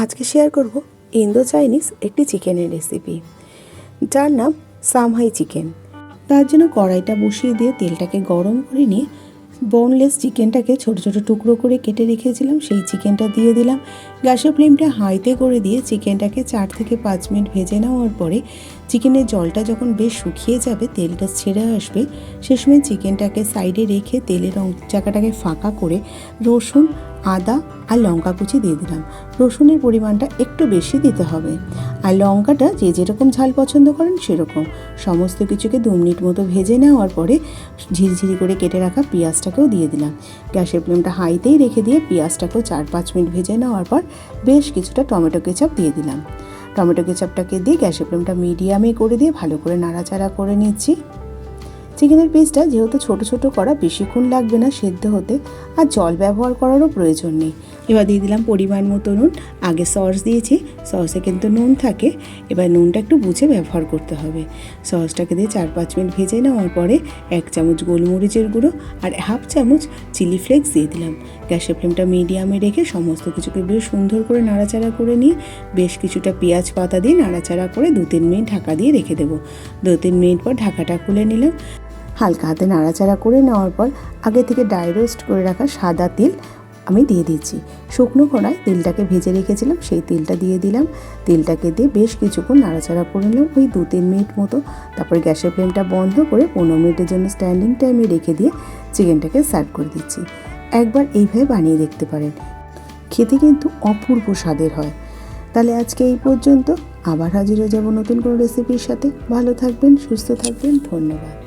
আজকে শেয়ার করব Indo Chinese একটি চিকেনের রেসিপি যার নাম সামহাই চিকেন তার জন্য কড়াইটা বসিয়ে দিয়ে তেলটাকে গরম করে নিয়ে বোনলেস চিকেনটাকে ছোট ছোট টুকরো করে কেটে রেখেছিলাম, সেই চিকেনটা দিয়ে দিলাম। গ্যাসের ফ্লেমটা হাইতে করে দিয়ে চিকেনটাকে চার থেকে পাঁচ মিনিট ভেজে নেওয়ার পরে চিকেনের জলটা যখন বেশ শুকিয়ে যাবে, তেলটা ছেড়ে আসবে, সে সময় চিকেনটাকে সাইডে রেখে তেলের জায়গাটাকে ফাঁকা করে রসুন আদা আর লঙ্কা কুচি দিয়ে দিলাম। রসুনের পরিমাণটা একটু বেশি দিতে হবে। আর লঙ্কাটা যে যেরকম ঝাল পছন্দ করেন সেরকম। সমস্ত কিছুকে দু মিনিট মতো ভেজে নেওয়ার পরে ঝিরিঝিরি করে কেটে রাখা পেঁয়াজটাকেও দিয়ে দিলাম। গ্যাসের ফ্লেমটা হাইতেই রেখে দিয়ে পেঁয়াজটাকেও চার পাঁচ মিনিট ভেজে নেওয়ার পর বেশ কিছুটা টমেটো কেচাপ দিয়ে দিলাম। টমেটো কেচাপটাকে দিয়ে গ্যাসের ফ্লেমটা মিডিয়ামে করে দিয়ে ভালো করে নাড়াচাড়া করে নিচ্ছি। চিকেনের পিসটা যেহেতু ছোট ছোট করা বেশিক্ষণ লাগবে না সেদ্ধ হতে আর জল ব্যবহার করারও প্রয়োজন নেই। এবার দিয়ে দিলাম পরিমাণ মতো নুন। আগে সস দিয়েছি, সসে কিন্তু নুন থাকে। এবার নুনটা একটু বুঝে ব্যবহার করতে হবে। সসটাকে দিয়ে চার পাঁচ মিনিট ভেজে নেওয়ার পরে এক চামচ গোলমরিচের গুঁড়ো আর হাফ চামচ চিলি ফ্লেক্স দিয়ে দিলাম। গ্যাসের ফ্লেমটা মিডিয়ামে রেখে সমস্ত কিছুকে বেশ সুন্দর করে নাড়াচাড়া করে নিয়ে বেশ কিছুটা পেঁয়াজ পাতা দিয়ে নাড়াচাড়া করে দু তিন মিনিট ঢাকা দিয়ে রেখে দেবো। দু তিন মিনিট পর ঢাকাটা খুলে নিলাম। হালকা হাতে নাড়াচাড়া করে নেওয়ার পর আগে থেকে ড্রাই রোস্ট করে রাখা সাদা তিল আমি দিয়ে দিচ্ছি শুকনো কড়ায় তেলটাকে ভেজে রেখেছিলাম, সেই তেলটা দিয়ে দিলাম। তেলটাকে দিয়ে বেশ কিছুক্ষণ নাড়াচাড়া করে নিলাম, ওই দু তিন মিনিট মতো। তারপর গ্যাসের ফ্লেমটা বন্ধ করে পনেরো মিনিটের জন্য স্ট্যান্ডিং টাইমে রেখে দিয়ে চিকেনটাকে সার্ভ করে দিচ্ছি। একবার এইভাবে বানিয়ে দেখতে পারেন। খেতে কিন্তু অপূর্ব স্বাদের হয়। তাহলে আজকে এই পর্যন্ত। আবার হাজির হয়ে যাব নতুন কোনো রেসিপির সাথে। ভালো থাকবেন, সুস্থ থাকবেন। ধন্যবাদ।